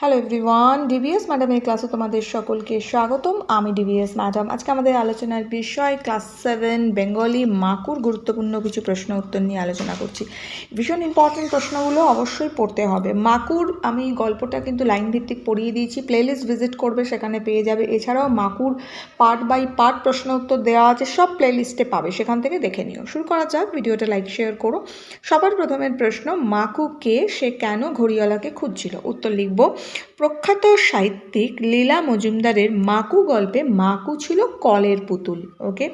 Hello everyone DBS ম্যাডামের ক্লাসে তোমাদের সকলকে স্বাগতম। আমি ডিবিএস ম্যাডাম আজকে আমাদের আলোচনার বিষয় ক্লাস সেভেন বেঙ্গলি মাকুর গুরুত্বপূর্ণ কিছু প্রশ্ন উত্তর নিয়ে আলোচনা করছি। ভীষণ ইম্পর্টেন্ট প্রশ্নগুলো অবশ্যই পড়তে হবে। মাকুর, আমি গল্পটা কিন্তু লাইন ভিত্তিক পড়িয়ে দিয়েছি। প্লেলিস্ট ভিজিট করবে, সেখানে পেয়ে যাবে। এছাড়াও মাকুর পার্ট বাই পার্ট প্রশ্ন উত্তর দেওয়া আছে, সব প্লেলিস্টে পাবে। সেখান থেকে দেখে নিও। শুরু করা যাক, ভিডিওটা লাইক শেয়ার করো। সবার প্রথমের প্রশ্ন, মাকু কে, সে কেন ঘড়িওয়ালাকে খুঁজছিল? উত্তর লিখব প্রখ্যাত সাহিত্যিক লীলা মজুমদারের মাকু গল্পে মাকু ছিল কলের পুতুল ওকে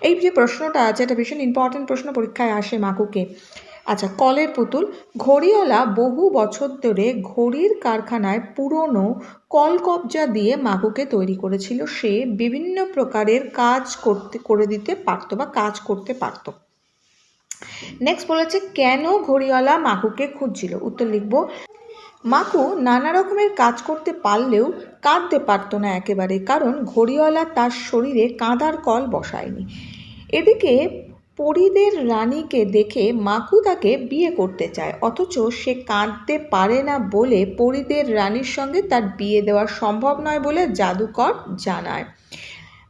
এই যে প্রশ্নটা আছে, এটা ভীষণ ইম্পর্টেন্ট প্রশ্ন পরীক্ষায় আসে মাকুকে। আচ্ছা কলের পুতুল, ঘড়িওয়ালা বহু বছর ধরে ঘড়ির কারখানায় পুরনো কলকবজা দিয়ে মাকুকে তৈরি করেছিল। সে বিভিন্ন প্রকারের কাজ করতে, করে দিতে পারতো বা কাজ করতে পারতো। নেক্সট বলেছে, কেন ঘড়িওয়ালা মাকুকে খুঁজছিল? উত্তর লিখব মাকু নানা রকমের কাজ করতে পারলেও কাঁদতে পারতো না একেবারে, কারণ ঘড়িওয়ালা তার শরীরে কাঁদার কল বসায়নি। এদিকে পরিদের রানীকে দেখে মাকু তাকে বিয়ে করতে চায়, অথচ সে কাঁদতে পারে না বলে পরিদের রানীর সঙ্গে তার বিয়ে দেওয়া সম্ভব নয় বলে জাদুকর জানায়।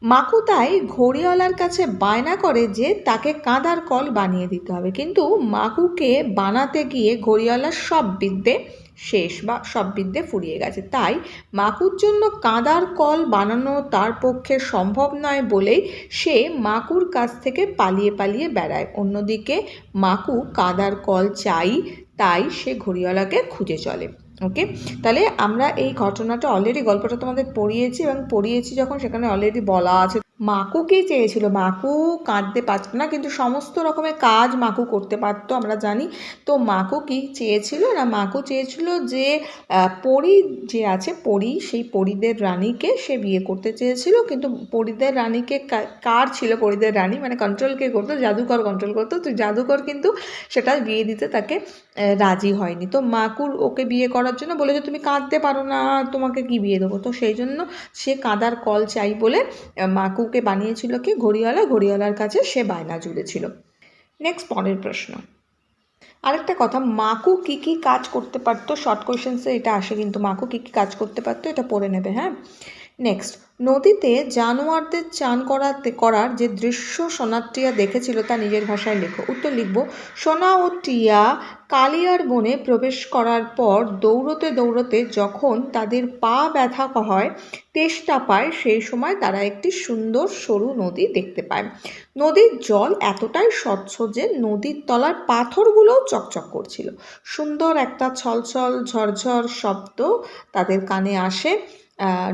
মাকু তাই ঘড়িওয়ালার কাছে বায়না করে যে তাকে কাঁদার কল বানিয়ে দিতে হবে, কিন্তু মাকুকে বানাতে গিয়ে ঘড়িওয়ালার সব বিদ্যে শেষ বা সব বিদ্যে ফুরিয়ে গেছে। তাই মাকুর জন্য কাঁদার কল বানানো তার পক্ষে সম্ভব নয় বলেই সে মাকুর কাছ থেকে পালিয়ে পালিয়ে বেড়ায়। অন্যদিকে মাকু কাঁদার কল চাই, তাই সে ঘড়িওয়ালাকে খুঁজে চলে। ওকে? তাহলে আমরা এই ঘটনাটা অলরেডি গল্পটা তোমাদের পড়িয়েছি এবং পড়িয়েছি যখন সেখানে অলরেডি বলা আছে। মাকু কি চেয়েছিল? মাকু কাঁদতে পারত না, কিন্তু সমস্ত রকমের কাজ মাকু করতে পারতো, আমরা জানি। তো মাকু কি চেয়েছিল? না, মাকু চেয়েছিল যে পরি যে আছে, পরি, সেই পরিদের রানীকে সে বিয়ে করতে চেয়েছিল, কিন্তু পরিদের রানীকে কার ছিল পরিদের রানী? মানে কন্ট্রোল কে করতো? জাদুকর কন্ট্রোল করতো। তো জাদুকর কিন্তু সেটা বিয়ে দিতে তাকে রাজি হয়নি। তো মাকুর ওকে বিয়ে করার জন্য বলে যে, তুমি কাঁদতে পারো না, তোমাকে কি বিয়ে দেবো? তো সেই জন্য সে কাঁদার কল চাই বলে মাকুকে বানিয়েছিল কি? ঘড়িওয়ালা। ঘড়িওয়ালার কাছে সে বায়না জুড়েছিল। নেক্সট পরের প্রশ্ন। আরেকটা কথা, মাকু কী কী কাজ করতে পারতো? শর্ট কোয়েশনসে এটা আসে কিন্তু মাকু কী কী কাজ করতে পারতো? এটা পড়ে নেবে হ্যাঁ? নেক্সট নদীতে জানোয়ারদের চান করাতে, করার যে দৃশ্য সোনার টিয়া দেখেছিল তা নিজের ভাষায় লেখো। উত্তর লিখব, সোনা ও টিয়া কালিয়ার বনে প্রবেশ করার পর দৌড়তে দৌড়তে যখন তাদের পা ব্যথা হয়, তেষ্টা পায়, সেই সময় তারা একটি সুন্দর সরু নদী দেখতে পায়। নদীর জল এতটাই স্বচ্ছ যে নদীর তলার পাথরগুলোও চকচক করছিল। সুন্দর একটা ছলছল, ঝরঝর শব্দ তাদের কানে আসে।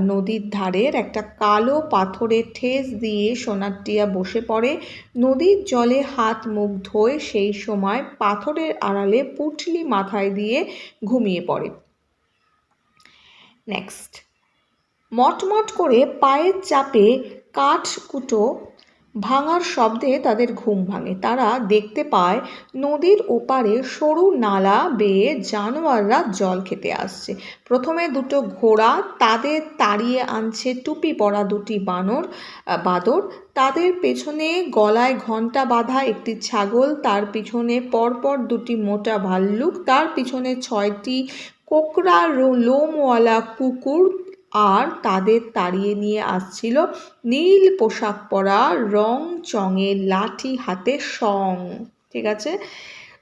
নদীর ধারের একটা কালো পাথরে ঠেস দিয়ে সোনার টিয়া বসে পড়ে। নদীর জলে হাত মুখ ধোয় সেই সময় পাথরের আড়ালে পুটলি মাথায় দিয়ে ঘুমিয়ে পড়ে। নেক্সট মটমট করে পায়ের চাপে কাঠ কুটো ভাঙার শব্দে তাদের ঘুম ভাঙে। তারা দেখতে পায়, নদীর ওপারে সরু নালা বেয়ে জানোয়াররা জল খেতে আসছে। প্রথমে দুটো ঘোড়া, তাদের তাড়িয়ে আনছে টুপি পরা দুটি বানর বাদর। তাদের পেছনে গলায় ঘণ্টা বাঁধা একটি ছাগল, তার পিছনে পরপর দুটি মোটা ভাল্লুক, তার পিছনে ছয়টি কোকড়া লোমওয়ালা কুকুর আর তাদের তাড়িয়ে নিয়ে আসছিল নীল পোশাক পরা রং চঙে লাঠি হাতে সং। ঠিক আছে?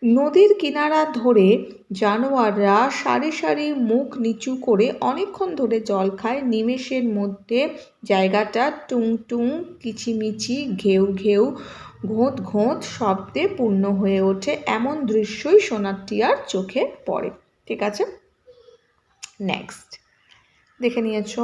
নদীর কিনারা ধরে জানোয়াররা সারি সারি মুখ নিচু করে অনেকক্ষণ ধরে জল খায়। নিমেষের মধ্যে জায়গাটা টুং টুং, কিচিমিচি, ঘেউ ঘেউ, ঘোঁত ঘোঁত শব্দে পূর্ণ হয়ে ওঠে। এমন দৃশ্যই সোনারটিয়ার চোখে পড়ে। ঠিক আছে? নেক্সট দেখে নিয়েছো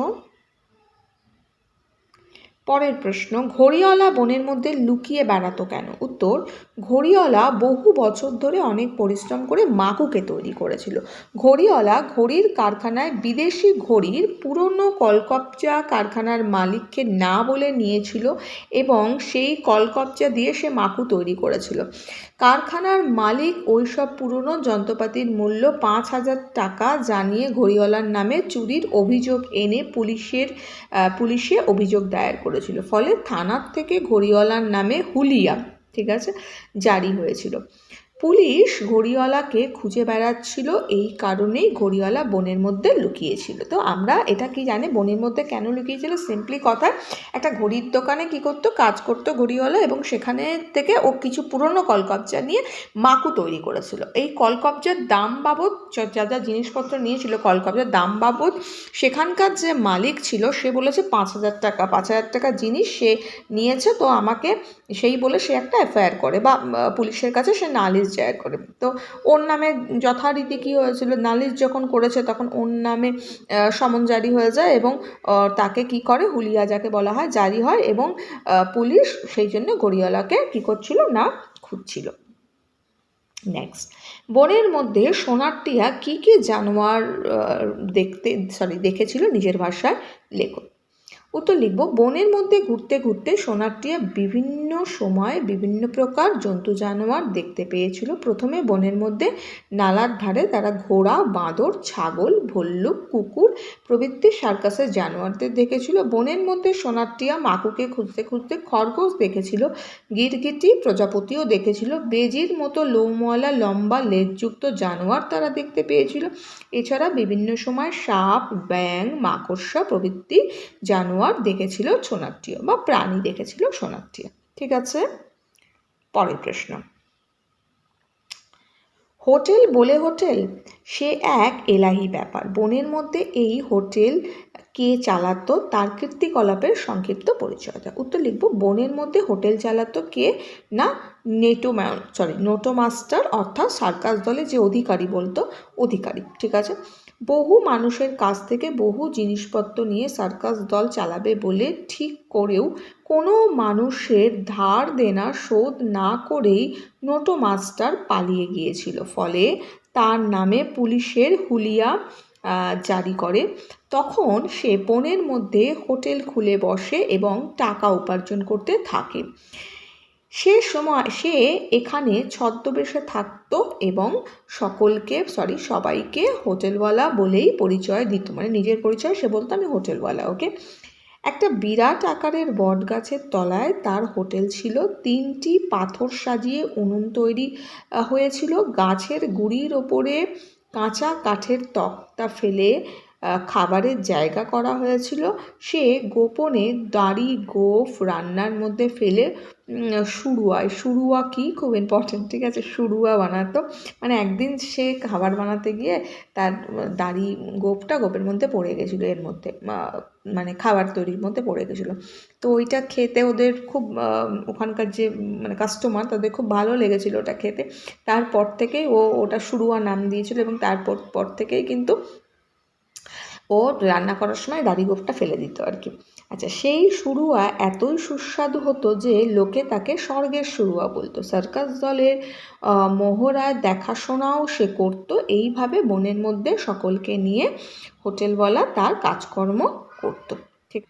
পরের প্রশ্ন, ঘড়িওয়ালা বনের মধ্যে লুকিয়ে বেড়াতো কেন? উত্তর, ঘড়িওয়ালা বহু বছর ধরে অনেক পরিশ্রম করে মাকুকে তৈরি করেছিল। ঘড়িওয়ালা ঘড়ির কারখানায় বিদেশি ঘড়ির পুরনো কলকবজা কারখানার মালিককে না বলে নিয়েছিল এবং সেই কলকবজা দিয়ে সে মাকু তৈরি করেছিল। কারখানার মালিক ওইসব পুরনো যন্ত্রপাতির মূল্য পাঁচ হাজার টাকা জানিয়ে ঘড়িওয়ালার নামে চুরির অভিযোগ এনে পুলিশের পুলিশে অভিযোগ দায়ের করেছিল। ফলে থানার থেকে ঘড়িওয়ালার নামে হুলিয়া ঠিক আছে জারি হয়েছিল। পুলিশ ঘড়িওয়ালাকে খুঁজে বেড়াচ্ছিল, এই কারণেই ঘড়িওয়ালা বনের মধ্যে লুকিয়েছিল। তো আমরা এটা কি জানি? বনের মধ্যে কেন লুকিয়েছিল? সিম্পলি কথা, একটা ঘড়ির দোকানে কি করতো? কাজ করতো ঘড়িওয়ালা এবং সেখানে থেকে ও কিছু পুরনো কলকবজা নিয়ে মাকু তৈরি করেছিল। এই কলকবজার দাম বাবদ যা যা জিনিসপত্র নিয়েছিল কলকবজার দাম বাবদ, সেখানকার যে মালিক ছিল, সে বলেছে, পাঁচ হাজার টাকা, পাঁচ হাজার টাকা জিনিস সে নিয়েছে, তো আমাকে সেই বলে সে একটা এফআইআর করে বা পুলিশের কাছে সে নালিশ জারি করে। তো ওর নামে যথারীতি কী হয়েছিল? নালিশ যখন করেছে তখন ওর নামে সমন জারি হয়ে যায় এবং তাকে কি করে? হুলিয়া যাকে বলা হয় জারি হয় এবং পুলিশ সেই জন্য গড়িয়ালাকে কী করছিল না খুঁজছিল। নেক্সট বনের মধ্যে সোনার টিয়া কী কী জানোয়ার দেখতে সরি দেখেছিল নিজের ভাষায় লেখো উত্তর লিখব, বনের মধ্যে ঘুরতে ঘুরতে সোনার টিয়া বিভিন্ন সময় বিভিন্ন প্রকার জন্তু জানোয়ার দেখতে পেয়েছিল। প্রথমে বনের মধ্যে নালার ধারে তারা ঘোড়া, বাঁদর, ছাগল, ভল্লুক, কুকুর প্রভৃতি সার্কাসের জানোয়ারদের দেখেছিল। বনের মধ্যে সোনার টিয়া মাকুকে খুঁজতে খুঁজতে খরগোশ দেখেছিল, গিরগিটি প্রজাপতিও দেখেছিল, বেজির মতো লোমওয়ালা, লম্বা, লেজযুক্ত জানোয়ার তারা দেখতে পেয়েছিল। এছাড়া বিভিন্ন সময় সাপ ব্যাং মাকড়সা প্রভৃতি জানোয়ার দেখেছিল সোনারটিও বা প্রাণী দেখেছিল সোনারটিও ঠিক আছে? পরের প্রশ্ন। হোটেল বলে হোটেল, সে এক এলাহি ব্যাপার। বনের মধ্যে এই হোটেল কে চালাতো, তার কীর্তিকলাপের সংক্ষিপ্ত পরিচয় দেয় উত্তর লিখব, বনের মধ্যে হোটেল চালাতো কে? না, নেটো সরি নোটো মাস্টার অর্থাৎ সার্কাস দলে যে অধিকারী বলতো, অধিকারী। ঠিক আছে? বহু মানুষের কাছ থেকে বহু জিনিসপত্র নিয়ে সার্কাস দল চালাবে বলে ঠিক করেও কোনো মানুষের ধার দেনা শোধ না করেই নোটো মাস্টার পালিয়ে গিয়েছিল। ফলে তার নামে পুলিশের হুলিয়া জারি করে। তখন সে বনের মধ্যে হোটেল খুলে বসে এবং টাকা উপার্জন করতে থাকে। সে সময়, সে এখানে ছদ্মবেশে থাকতো এবং সকলকে সরি সবাইকে হোটেলওয়ালা বলেই পরিচয় দিত। মানে নিজের পরিচয় সে বলতো, আমি হোটেলওয়ালা ওকে একটা বিরাট আকারের বট গাছের তলায় তার হোটেল ছিল। তিনটি পাথর সাজিয়ে উনুন তৈরি হয়েছিল। গাছের গুড়ির ওপরে কাঁচা কাঠের তক্তা ফেলে খাবারের জায়গা করা হয়েছিল। সে গোপনে দাড়ি, গোফ রান্নার মধ্যে ফেলে শুরুয়ায়, শুরুয়া কি? খুব ইম্পর্টেন্ট ঠিক আছে? শুরুয়া বানাতো। মানে একদিন সে খাবার বানাতে গিয়ে তার দাড়ি গোপটা গোপের মধ্যে পড়ে গেছিল, এর মধ্যে মানে খাবার তৈরির মধ্যে পড়ে গেছিল। তো ওইটা খেতে ওদের খুব ওখানকার যে মানে কাস্টমার তাদের খুব ভালো লেগেছিলো ওটা খেতে। তারপর থেকেই ও ওটা শুরুয়া নাম দিয়েছিল এবং তারপর, পর থেকেই কিন্তু ও রান্না করার সময় দাড়ি গোঁফটা ফেলে দিত আর কি। আচ্ছা সেই শুরুয়া এতই সুস্বাদু হতো যে লোকে তাকে স্বর্গের শুরুয়া বলতো। সার্কাস দলের আহ, মহড়ায় দেখাশোনাও সে করতো। এইভাবে বনের মধ্যে সকলকে নিয়ে হোটেলওয়ালা তার কাজকর্ম করতো। ঠিক।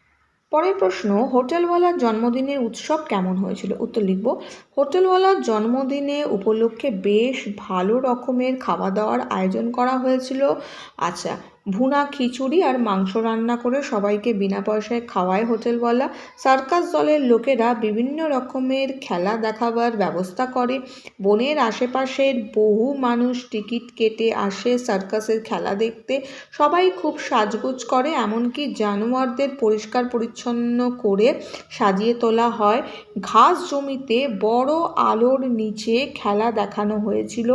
পরের প্রশ্ন হোটেলওয়ালার জন্মদিনের উৎসব কেমন হয়েছিল? উত্তর লিখব। হোটেলওয়ালার জন্মদিনে উপলক্ষে বেশ ভালো রকমের খাওয়া দাওয়ার আয়োজন করা হয়েছিল। আচ্ছা ভুনা খিচুড়ি আর মাংস রান্না করে সবাইকে বিনা পয়সায় খাওয়ায় হোটেলওয়ালা। সার্কাস দলের লোকেরা বিভিন্ন রকমের খেলা দেখাবার ব্যবস্থা করে। বনের আশেপাশের বহু মানুষ টিকিট কেটে আসে সার্কাসের খেলা দেখতে। সবাই খুব সাজগোজ করে, এমনকি জানোয়ারদের পরিষ্কার পরিচ্ছন্ন করে সাজিয়ে তোলা হয়। ঘাস জমিতে বড় আলোর নিচে খেলা দেখানো হয়েছিল।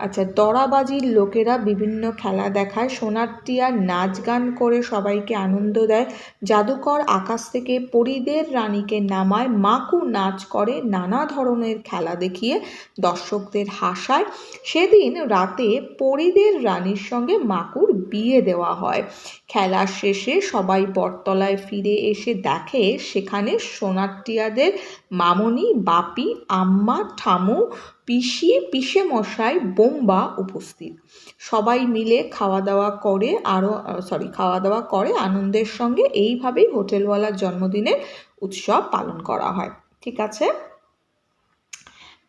আচ্ছা দরাবাজির লোকেরা বিভিন্ন খেলা দেখায়। সোনার টিয়া নাচ গান করে সবাইকে আনন্দ দেয়। জাদুকর আকাশ থেকে পরীদের রানীকে নামায়। মাকু নাচ করে নানা ধরনের খেলা দেখিয়ে দর্শকদের হাসায়। সেদিন রাতে পরীদের রানীর সঙ্গে মাকুর বিয়ে দেওয়া হয়। খেলার শেষে সবাই বটতলায় ফিরে এসে দেখে, সেখানে সোনারটিয়াদের মামনি, বাপি, আম্মা ঠামু পিসি পিসে মশাই বোম্বা উপস্থিত। সবাই মিলে খাওয়া দাওয়া করে আরও সরি খাওয়া দাওয়া করে আনন্দের সঙ্গে এইভাবেই হোটেলওয়ালার জন্মদিনের উৎসব পালন করা হয়। ঠিক আছে?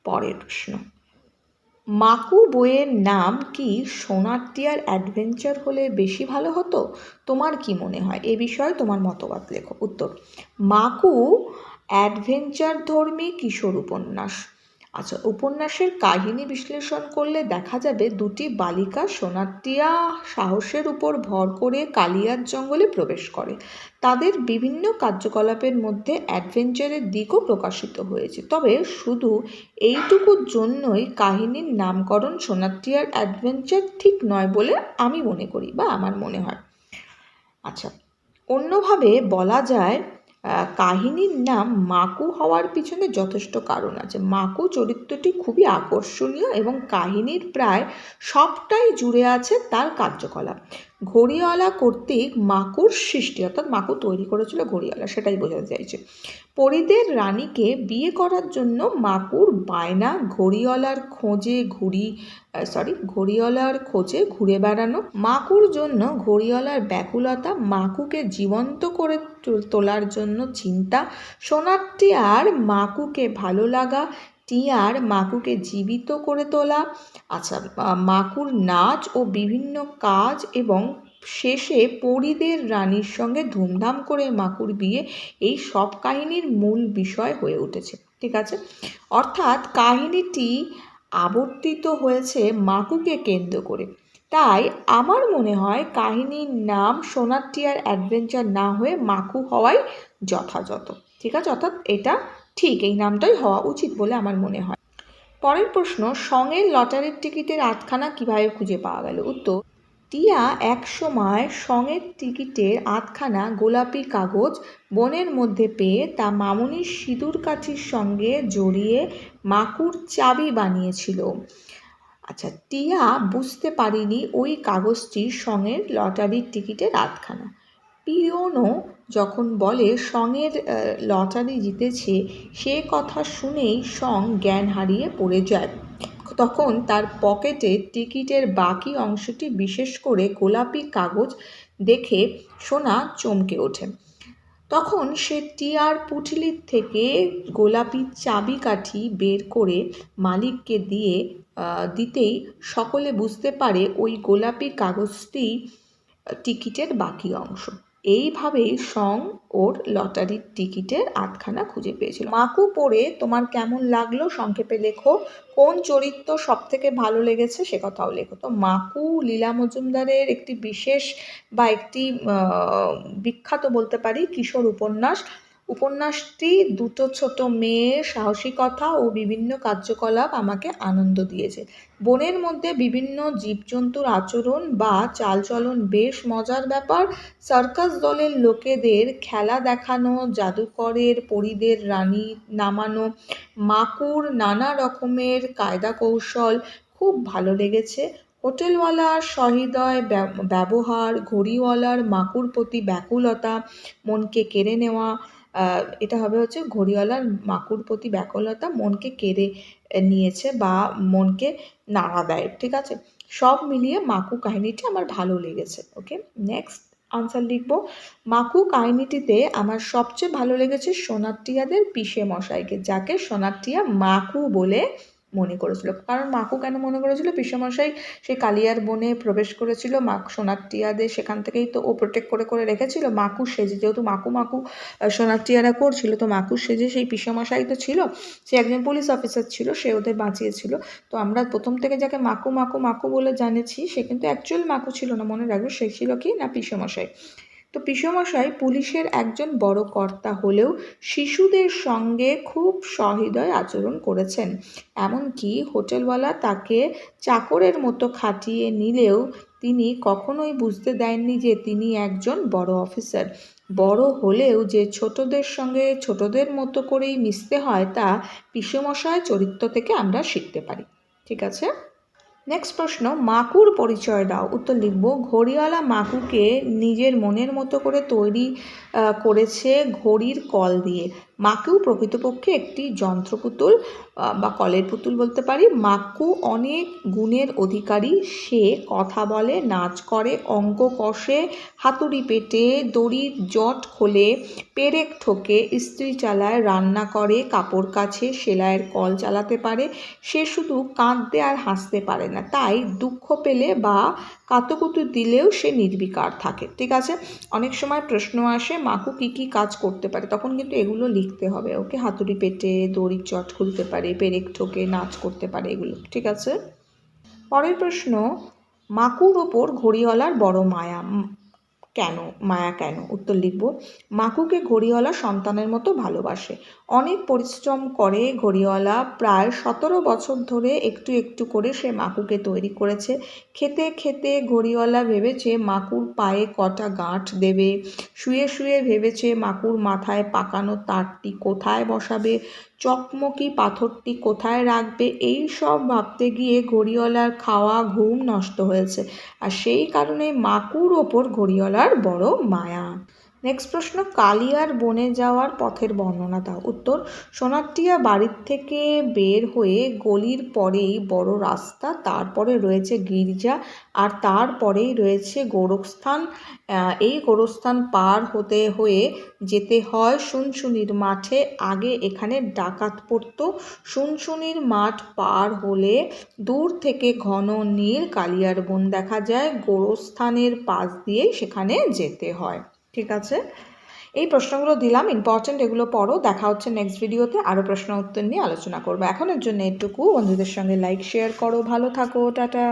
পরের প্রশ্ন। মাকু বইয়ের নাম কি সোনারটিয়ার অ্যাডভেঞ্চার হলে বেশি ভালো হতো? তোমার কি মনে হয়? এ বিষয়ে তোমার মতবাদ লেখো। উত্তর, মাকু অ্যাডভেঞ্চার ধর্মী কিশোর উপন্যাস। আচ্ছা উপন্যাসের কাহিনী বিশ্লেষণ করলে দেখা যাবে দুটি বালিকা সোনারটিয়া সাহসের উপর ভর করে কালিয়ার জঙ্গলে প্রবেশ করে। তাদের বিভিন্ন কার্যকলাপের মধ্যে অ্যাডভেঞ্চারের দিকও প্রকাশিত হয়েছে। তবে শুধু এইটুকুর জন্যই কাহিনীর নামকরণ সোনারটিয়ার অ্যাডভেঞ্চার ঠিক নয় বলে আমি মনে করি বা আমার মনে হয়। আচ্ছা অন্যভাবে বলা যায় কাহিনীর নাম মাকু হওয়ার পিছনে যথেষ্ট কারণ আছে। মাকু চরিত্রটি খুবই আকর্ষণীয় এবং কাহিনীর প্রায় সবটাই জুড়ে আছে তার কার্যকলাপ। ঘড়িওয়ালা কর্তৃক মাকুর সৃষ্টি, অর্থাৎ মাকু তৈরি করেছিল ঘড়িওয়ালা, সেটাই বোঝাতে চাইছে। পরিদের রানীকে বিয়ে করার জন্য মাকুর বায়না ঘড়িওয়ালার খোঁজে ঘুরি সরি ঘড়িওয়ালার খোঁজে ঘুরে বেড়ানো, মাকুর জন্য ঘড়িওয়ালার ব্যাকুলতা, মাকুকে জীবন্ত করে তোলার জন্য চিন্তা সোনারটি আর মাকুকে ভালো লাগা টিয়ার মাকুকে জীবিত করে তোলা। আচ্ছা মাকুর নাচ ও বিভিন্ন কাজ এবং শেষে পরিদের রানীর সঙ্গে ধুমধাম করে মাকুর বিয়ে এই সব কাহিনীর মূল বিষয় হয়ে উঠেছে, ঠিক আছে? অর্থাৎ কাহিনীটি আবর্তিত হয়েছে মাকুকে কেন্দ্র করে। তাই আমার মনে হয় কাহিনীর নাম সোনার টিয়ার অ্যাডভেঞ্চার না হয়ে মাকু হওয়াই যথাযথ, ঠিক আছে? অর্থাৎ এটা ঠিক এই নামটাই হওয়া উচিত বলে আমার মনে হয়। পরের প্রশ্ন সঙের লটারির টিকিটের আটখানা কীভাবে খুঁজে পাওয়া গেল? উত্তর, টিয়া এক সময় সঙের টিকিটের আধখানা গোলাপি কাগজ বনের মধ্যে পেয়ে তা মামুনির সিঁদুর কাঠির সঙ্গে জড়িয়ে মাকুর চাবি বানিয়েছিল। আচ্ছা টিয়া বুঝতে পারিনি ওই কাগজটি সঙের লটারির টিকিটের আধখানা। পিওনো যখন বলে, সঙের লটারি জিতেছে, সে কথা শুনেই সং জ্ঞান হারিয়ে পড়ে যায়। তখন তার পকেটে টিকিটের বাকি অংশটি বিশেষ করে গোলাপি কাগজ দেখে সোনা চমকে ওঠে। তখন সে টিয়ার পুঁটলির থেকে গোলাপি চাবিকাঠি বের করে মালিককে দিয়ে দিতেই সকলে বুঝতে পারে ওই গোলাপি কাগজটি টিকিটের বাকি অংশ। এইভাবেই সং ওর লটারির টিকিটের আটখানা খুঁজে পেয়েছিল। মাকু পড়ে তোমার কেমন লাগল সংক্ষেপে লেখো। কোন চরিত্র সব থেকে ভালো লেগেছে সে কথাও লেখো। তো মাকু লীলা মজুমদারের একটি বিশেষ বা একটি বিখ্যাত বলতে পারি কিশোর উপন্যাস উপন্যাসটি দুটো ছোট মেয়ের সাহসিকতা ও বিভিন্ন কার্যকলাপ আমাকে আনন্দ দিয়েছে। বনের মধ্যে বিভিন্ন জীবজন্তুর আচরণ বা চালচলন বেশ মজার ব্যাপার। সার্কাস দলের লোকেদের খেলা দেখানো, জাদুকরের পরিদের রানী নামানো, মাকুর নানা রকমের কায়দা কৌশল খুব ভালো লেগেছে। হোটেলওয়ালার সহৃদয় ব্যব- ব্যবহার, ঘড়িওয়ালার মাকুর প্রতি ব্যাকুলতা, মনকে কেড়ে নেওয়া এটা হবে হচ্ছে ঘড়িওয়ালার মাকুর প্রতি ব্যাকুলতা মনকে কেড়ে নিয়েছে বা মনকে নাড়া দেয়, ঠিক আছে? সব মিলিয়ে মাকু কাহিনীটি আমার ভালো লেগেছে, ওকে? নেক্সট আনসার লিখব। মাকু কাহিনীটিতে আমার সবচেয়ে ভালো লেগেছে সোনাটিয়াদের পিসে মশাইকে যাকে সোনাটিয়া মাকু বলে মনে করেছিল। কারণ মাকু কেন মনে করেছিল? পিসেমশাই সেই কালিয়ার বনে প্রবেশ করেছিল। মা সোনারটিয়াদের সেখান থেকেই তো ও প্রোটেক্ট করে করে রেখেছিল। মাকু সেজে যেহেতু মাকু মাকু আহ, সোনারটিয়ারা করছিল তো মাকু সেজে সেই পিসেমশাই তো ছিল। সে একজন পুলিশ অফিসার ছিল সে ওদের বাঁচিয়েছিল। তো আমরা প্রথম থেকে যাকে মাকু মাকু মাকু বলে জানেছি সে কিন্তু অ্যাকচুয়াল মাকু ছিল না। মনে রাখবে সে ছিল কি? না পিসেমশাই। তো পিসেমশাই পুলিশের একজন বড় কর্তা হলেও শিশুদের সঙ্গে খুব সহৃদয় আচরণ করেছেন। এমনকি হোটেলওয়ালা তাকে চাকরের মতো খাটিয়ে নিলেও তিনি কখনোই বুঝতে দেননি যে তিনি একজন বড় অফিসার। বড় হলেও যে ছোটদের সঙ্গে ছোটদের মতো করেই মিশতে হয় তা পিসেমশায় চরিত্র থেকে আমরা শিখতে পারি। ঠিক আছে? নেক্সট প্রশ্ন, মাকুর পরিচয় দাও। উত্তর লিখব, ঘড়িওয়ালা মাকুকে নিজের মনের মতো করে তৈরি করেছে ঘড়ির কল দিয়ে। মাকু প্রকৃতপক্ষে একটি যন্ত্র পুতুল বা কলের পুতুল বলতে পারি। মাকু অনেক গুণের অধিকারী। সে কথা বলে, নাচ করে, অঙ্ক কষে, হাতুড়ি পেটে, দড়ির জট খোলে, পেরেক ঠোকে, ইস্ত্রি চালায়, রান্না করে, কাপড় কাছে, সেলাইয়ের কল চালাতে পারে। সে শুধু কাঁদতে আর হাসতে পারে না, তাই দুঃখ পেলে বা কাতুকুতু দিলেও সে নির্বিকার থাকে। ঠিক আছে? অনেক সময় প্রশ্ন আসে, মাকু কী কী কাজ করতে পারে? তখন কিন্তু এগুলো লিখে লিখতে হবে, ওকে? হাতুড়ি পেটে দড়ির চট খুলতে পারে, পেরেক ঠোকে নাচ করতে পারে, এগুলো, ঠিক আছে? পরের প্রশ্ন, মাকুর ওপর ঘড়িওয়ালার বড় মায়া কেন মায়া কেন? উত্তর লিখব, মাকুকে ঘড়িওয়ালা সন্তানের মতো ভালোবাসে। অনেক পরিশ্রম করে ঘড়িওয়ালা, প্রায় সতেরো বছর ধরে একটু একটু করে সে মাকুকে তৈরি করেছে। খেতে খেতে ঘড়িওয়ালা ভেবেছে মাকুর পায়ে কটা গাঁঠ দেবে। শুয়ে শুয়ে ভেবেছে মাকুর মাথায় পাকানো তারটি কোথায় বসাবে? চকমকি পাথরটি কোথায় রাখবে এই সব ভাবতে গিয়ে ঘড়িওয়ালার খাওয়া ঘুম নষ্ট হয়েছে। আর সেই কারণে মাকুর ওপর ঘড়িওয়ালার বড় মায়া। নেক্সট প্রশ্ন, কালিয়ার বনে যাওয়ার পথের বর্ণনা দাও। উত্তর সোনারটিয়া বাড়ির থেকে বের হয়ে গলির পরেই বড় রাস্তা, তারপরে রয়েছে গির্জা আর তারপরেই রয়েছে গোরস্থান। এই গোরস্থান পার হতে হয়ে যেতে হয় শুনশুনির মাঠে। আগে এখানে ডাকাত পড়তো। শুনশুনির মাঠ পার হলে দূর থেকে ঘন নীল কালিয়ার বন দেখা যায়। গোরস্থানের পাশ দিয়ে সেখানে যেতে হয়। ঠিক আছে? এই প্রশ্নগুলো দিলাম ইম্পর্টেন্ট এগুলো পড়ো, দেখা হচ্ছে নেক্সট ভিডিওতে আরও প্রশ্ন উত্তর নিয়ে আলোচনা করব। এখনের জন্য এটুকু, বন্ধুদের সঙ্গে লাইক শেয়ার করো, ভালো থাকো, টাটা!